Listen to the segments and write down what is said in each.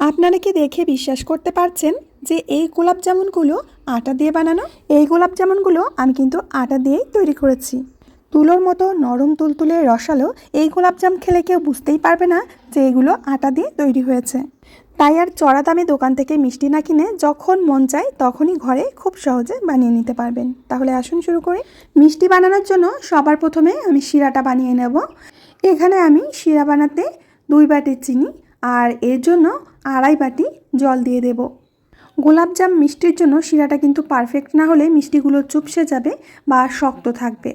আপনারা কি দেখে বিশ্বাস করতে পারছেন যে এই গোলাপ জামুনগুলো আটা দিয়ে বানানো? এই গোলাপ জামুনগুলো আমি কিন্তু আটা দিয়েই তৈরি করেছি। তুলোর মতো নরম তুলতুলে রসালো এই গোলাপজাম খেলে কেউ বুঝতেই পারবে না যে এগুলো আটা দিয়ে তৈরি হয়েছে। তাই আর চড়া দামে দোকান থেকে মিষ্টি না কিনে যখন মন চায় তখনই ঘরে খুব সহজে বানিয়ে নিতে পারবেন। তাহলে আসুন শুরু করি। মিষ্টি বানানোর জন্য সবার প্রথমে আমি শিরাটা বানিয়ে নেব। এখানে আমি শিরা বানাতে দুই বাটি চিনি আর এর জন্য আড়াই বাটি জল দিয়ে দেব। গোলাপজাম মিষ্টির জন্য শিরাটা কিন্তু পারফেক্ট না হলে মিষ্টিগুলো চুপসে যাবে বা শক্ত থাকবে।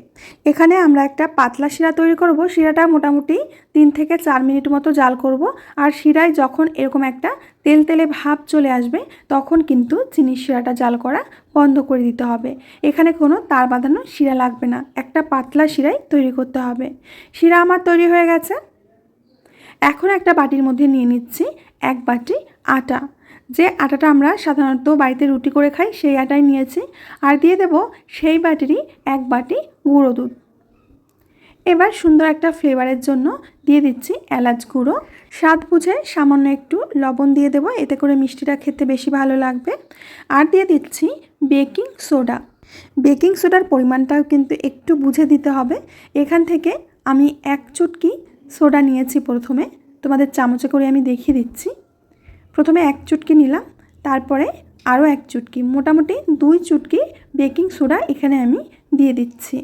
এখানে আমরা একটা পাতলা শিরা তৈরি করব। শিরাটা মোটামুটি তিন থেকে চার মিনিট মতো জাল করব। আর শিরায় যখন এরকম একটা তেল তেলে ভাব চলে আসবে, তখন কিন্তু চিনির শিরাটা জাল করা বন্ধ করে দিতে হবে। এখানে কোনো তার বাঁধানো শিরা লাগবে না। একটা পাতলা শিরাই তৈরি করতে হবে। শিরা আমার তৈরি হয়ে গেছে। এখন একটা বাটির মধ্যে নিয়ে নিচ্ছি। এক বাটি আটা। যে আটাটা আমরা সাধারণত বাড়িতে রুটি করে খাই, সেই আটাই নিয়েছি। আর দিয়ে দেব সেই বাটিরই এক বাটি গুঁড়ো দুধ। এবার সুন্দর একটা ফ্লেভারের জন্য দিয়ে দিচ্ছি এলাচ গুঁড়ো। স্বাদ বুঝে সামান্য একটু লবণ দিয়ে দেবো, এতে করে মিষ্টিটা খেতে বেশি ভালো লাগবে। আর দিয়ে দিচ্ছি বেকিং সোডা। বেকিং সোডার পরিমাণটাও কিন্তু একটু বুঝে দিতে হবে। এখান থেকে আমি এক চুটকি সোডা নিয়েছি প্রথমে। তোমাদের চামচে করে আমি দেখিয়ে দিচ্ছি। প্রথমে এক চুটকি নিলাম, তারপরে আরও এক চুটকি, মোটামুটি দুই চুটকি বেকিং সোডা এখানে আমি দিয়ে দিচ্ছি।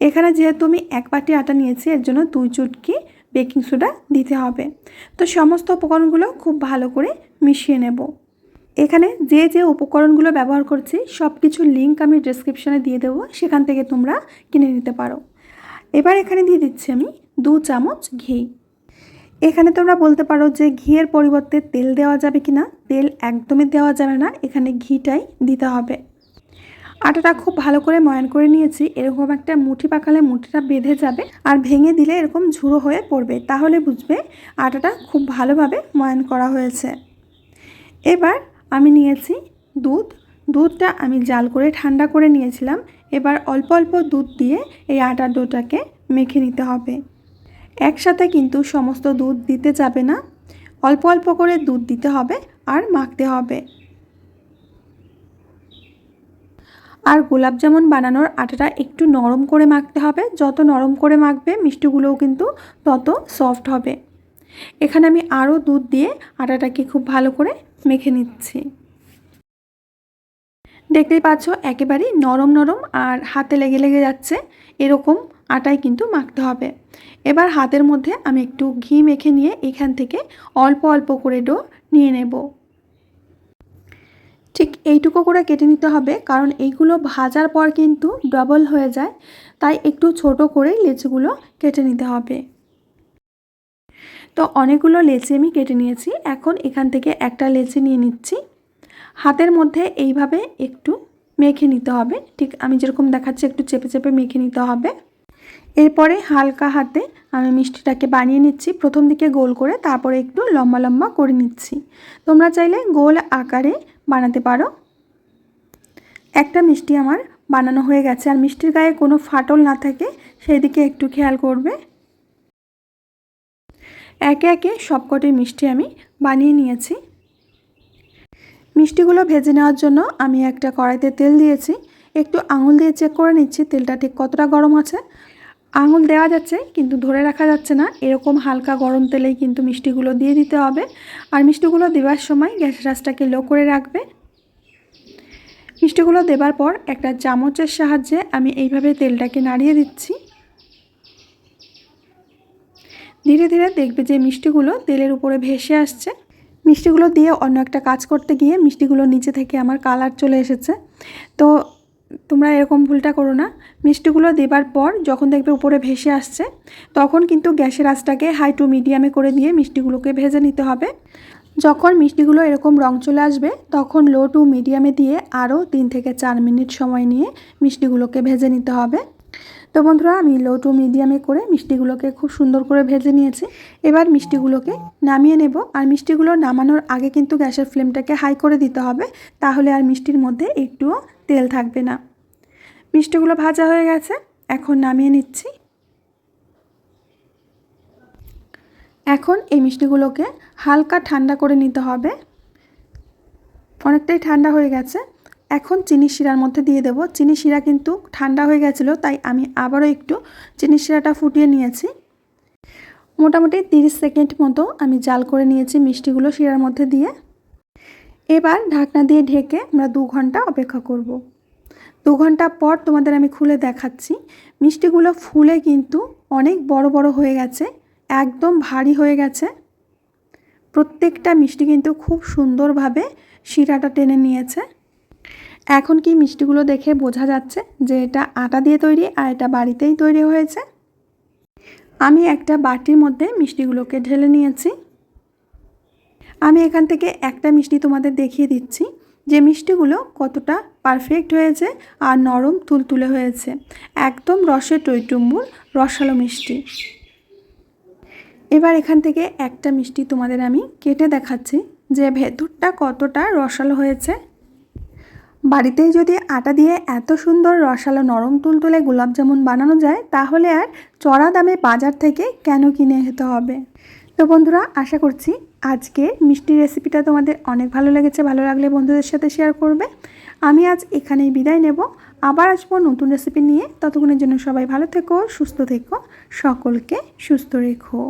এখানে যেহেতু আমি এক বাটি আটা নিয়েছি, এর জন্য দুই চুটকি বেকিং সোডা দিতে হবে। তো সমস্ত উপকরণগুলো খুব ভালো করে মিশিয়ে নেব। এখানে যে যে উপকরণগুলো ব্যবহার করছি সব কিছু লিঙ্ক আমি ডিসক্রিপশানে দিয়ে দেবো, সেখান থেকে তোমরা কিনে নিতে পারো। এবার এখানে দিয়ে দিচ্ছি আমি দু চামচ ঘি। এখানে তোমরা বলতে পারো যে ঘিয়ের পরিবর্তে তেল দেওয়া যাবে কি না তেল একদমই দেওয়া যাবে না, এখানে ঘিটাই দিতে হবে। আটাটা খুব ভালো করে ময়ান করে নিয়েছি, এরকম একটা মুঠি পাকালে মুঠিটা বেঁধে যাবে আর ভেঙে দিলে এরকম ঝুড়ো হয়ে পড়বে। তাহলে বুঝবে আটাটা খুব ভালোভাবে ময়ান করা হয়েছে। এবার আমি নিয়েছি দুধ। দুধটা আমি জাল করে ঠান্ডা করে নিয়েছিলাম। এবার অল্প অল্প দুধ দিয়ে এই আটার ডোটাকে মেখে নিতে হবে। একসাথে কিন্তু সমস্ত দুধ দিতে যাবে না। অল্প অল্প করে দুধ দিতে হবে আর মাখতে হবে। আর গোলাপ জামুন বানানোর আটাটা একটু নরম করে মাখতে হবে। যত নরম করে মাখবে, মিষ্টিগুলোও কিন্তু তত সফট হবে। এখানে আমি আরও দুধ দিয়ে আটাটাকে খুব ভালো করে মেখে নিচ্ছি। দেখতেই পাচ্ছ, একেবারেই নরম নরম আর হাতে লেগে লেগে যাচ্ছে। এরকম আটাই কিন্তু মাখতে হবে। এবার হাতের মধ্যে আমি একটু ঘি মেখে নিয়ে এখান থেকে অল্প অল্প করে ডো নিয়ে নেব। ঠিক এইটুকু করে কেটে নিতে হবে, কারণ এইগুলো ভাজার পর কিন্তু ডবল হয়ে যায়, তাই একটু ছোট করে লেচিগুলো কেটে নিতে হবে। তো অনেকগুলো লেচি আমি কেটে নিয়েছি, এখন এখান থেকে একটা লেচি নিয়ে নিচ্ছি। হাতের মধ্যে এইভাবে একটু মেখে নিতে হবে, ঠিক আমি যেরকম দেখাচ্ছি একটু চেপে চেপে মেখে নিতে হবে। এরপরে হালকা হাতে আমি মিষ্টিটাকে বানিয়ে নিচ্ছি। প্রথম দিকে গোল করে তারপরে একটু লম্বা লম্বা করে নিচ্ছি। তোমরা চাইলে গোল আকারে বানাতে পারো। একটা মিষ্টি আমার বানানো হয়ে গেছে। আর মিষ্টির গায়ে কোনো ফাটল না থাকে সেই দিকে একটু খেয়াল করবে। একে একে সবকটি মিষ্টি আমি বানিয়ে নিয়েছি। মিষ্টিগুলো ভেজে নেওয়ার জন্য আমি একটা কড়াইতে তেল দিয়েছি। একটু আঙুল দিয়ে চেক করে নিচ্ছি, তেলটা ঠিক কতটা গরম আছে। আঙুল দেওয়া যাচ্ছে, কিন্তু ধরে রাখা যাচ্ছে না। এরকম হালকা গরম তেলেই কিন্তু মিষ্টিগুলো দিয়ে দিতে হবে। আর মিষ্টিগুলো দেওয়ার সময় গ্যাসের আঁচটাকে লো করে রাখবে। মিষ্টিগুলো দেবার পর একটা চামচের সাহায্যে আমি এইভাবে তেলটাকে নাড়িয়ে দিচ্ছি। ধীরে ধীরে দেখবে যে মিষ্টিগুলো তেলের উপরে ভেসে আসছে। মিষ্টিগুলো দিয়ে অন্য একটা কাজ করতে গিয়ে মিষ্টিগুলো নিচে থেকে আমার কালার চলে এসেছে। তো তোমরা এরকম ভুলটা করো না। মিষ্টিগুলো দেবার পর যখন দেখবে উপরে ভেসে আসছে, তখন কিন্তু গ্যাসের আঁচটাকে হাই টু মিডিয়ামে করে দিয়ে মিষ্টিগুলোকে ভেজে নিতে হবে। যখন মিষ্টিগুলো এরকম রং চলে আসবে, তখন লো টু মিডিয়ামে দিয়ে আরও তিন থেকে চার মিনিট সময় নিয়ে মিষ্টিগুলোকে ভেজে নিতে হবে। তো বন্ধুরা, আমি লো টু মিডিয়ামে করে মিষ্টিগুলোকে খুব সুন্দর করে ভেজে নিয়েছি। এবার মিষ্টিগুলোকে নামিয়ে নেব। আর মিষ্টিগুলো নামানোর আগে কিন্তু গ্যাসের ফ্লেমটাকে হাই করে দিতে হবে। তাহলে আর মিষ্টির মধ্যে একটুও তেল থাকবে না। মিষ্টিগুলো ভাজা হয়ে গেছে, এখন নামিয়ে নিচ্ছি। এখন এই মিষ্টিগুলোকে হালকা ঠান্ডা করে নিতে হবে। অনেকটাই ঠান্ডা হয়ে গেছে। এখন চিনি শিরার মধ্যে দিয়ে দেবো। চিনি শিরা কিন্তু ঠান্ডা হয়ে গেছিল, তাই আমি আবারও একটু চিনি শিরাটা ফুটিয়ে নিয়েছি। মোটামুটি তিরিশ সেকেন্ড মতো আমি জাল করে নিয়েছি মিষ্টিগুলো শিরার মধ্যে দিয়ে। এবার ঢাকনা দিয়ে ঢেকে আমরা দু ঘণ্টা অপেক্ষা করব। দু ঘণ্টা পর তোমাদের আমি খুলে দেখাচ্ছি। মিষ্টিগুলো ফুলে কিন্তু অনেক বড় বড় হয়ে গেছে, একদম ভারী হয়ে গেছে। প্রত্যেকটা মিষ্টি কিন্তু খুব সুন্দরভাবে শিরাটা টেনে নিয়েছে। এখন কি মিষ্টিগুলো দেখে বোঝা যাচ্ছে যে এটা আটা দিয়ে তৈরি আর এটা বাড়িতেই তৈরি হয়েছে। আমি একটা বাটির মধ্যে মিষ্টিগুলোকে ঢেলে নিয়েছি। আমি এখান থেকে একটা মিষ্টি তোমাদের দেখিয়ে দিচ্ছি। যে মিষ্টিগুলো কতটা পারফেক্ট হয়েছে আর নরম তুলতুলে হয়েছে। একদম রসের টইটুম্বুর রসালো মিষ্টি। এবার এখান থেকে একটা মিষ্টি তোমাদের আমি কেটে দেখাচ্ছি যে ভেতরটা কতটা রসালো হয়েছে। বাড়িতেই যদি আটা দিয়ে এত সুন্দর রসালো নরম তুলতুলে গোলাপজামুন বানানো যায়, তাহলে আর চড়া দামে বাজার থেকে কেন কিনে খেতে হবে? তো বন্ধুরা, আশা করছি আজকে মিষ্টি রেসিপিটা তোমাদের অনেক ভালো লেগেছে, ভালো লাগলে বন্ধুদের সাথে শেয়ার করবে। আমি আজ এখানেই বিদায় নেব। আবার আসব নতুন রেসিপি নিয়ে। ততক্ষণের জন্য সবাই ভালো থেকো, সুস্থ থেকো, সকলকে সুস্থ রেখো।